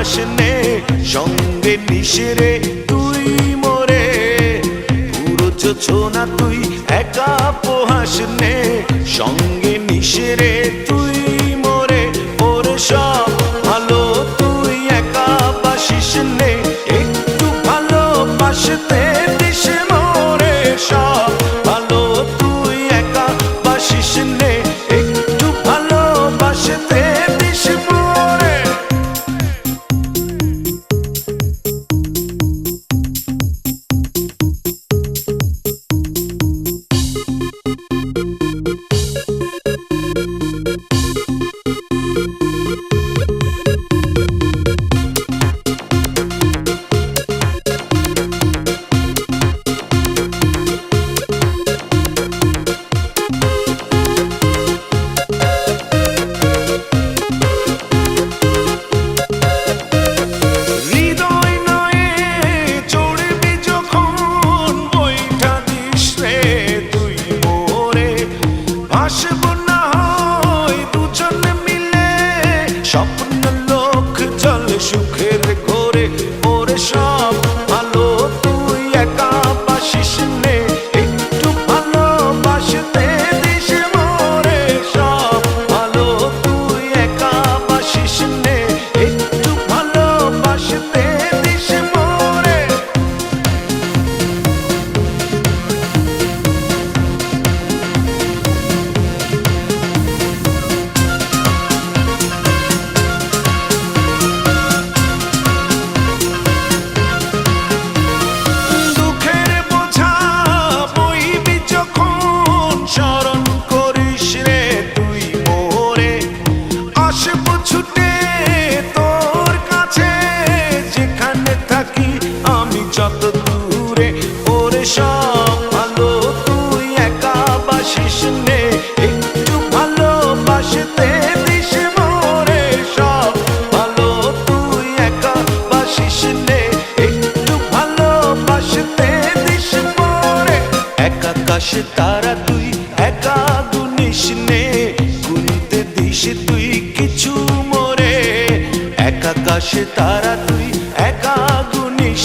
পোহাস নে, সঙ্গে নিশিরে তুই মরে। পুরো যোজনা তুই, একা পোহাস সঙ্গে নিশিরে তুই মরে। ওর সব ভালো তুই একা বাসিস নে, একটু ভালো স্বপ্ন লোক জল সুখের ঘরে ওরে সব কিছু মোরে। এক আকাশে তারা তুই একা গুনিস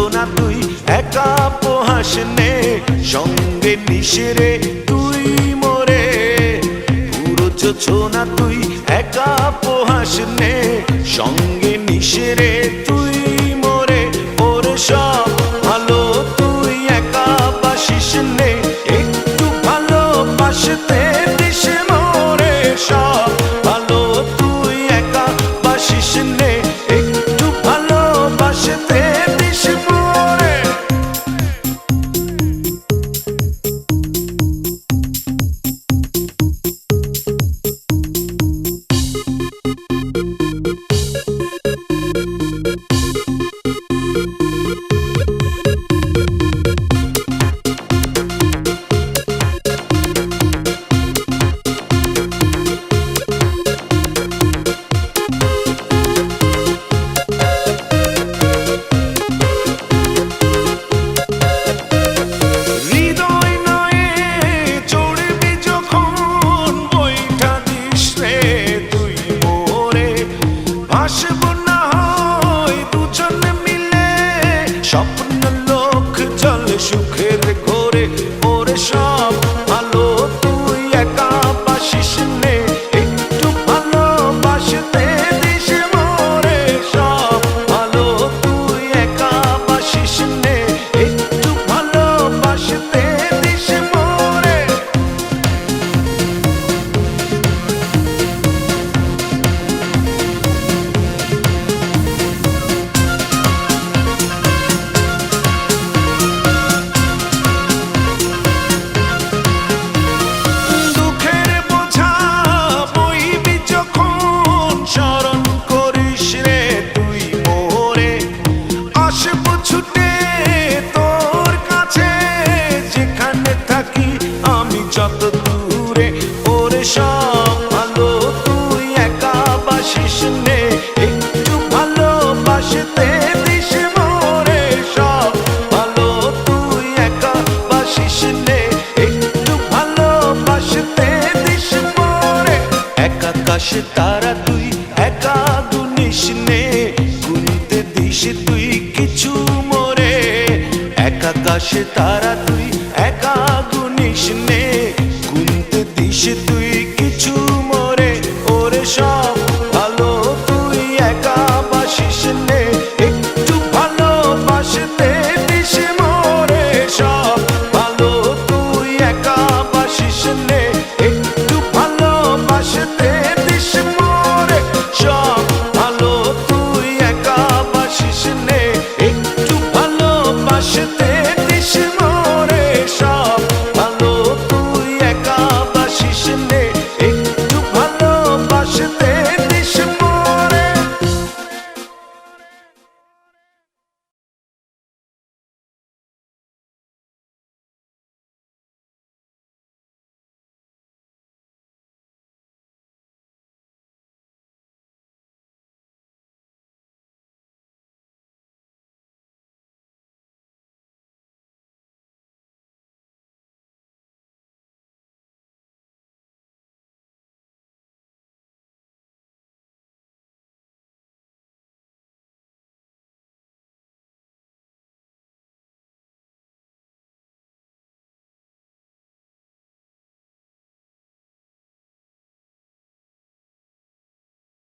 যোজনা তুই, একা পোহাস নে, সঙ্গে নিশেরে তুই মোরে। পুরো না তুই, একা পোহাস নে, সঙ্গে নিশেরে তুই মোরে। ওর সব সব তুই তারা তুই একা গুনিস নে। গুনতে দিস তুই কিছু মোরে এক তারা তুই একা গুনিস নে।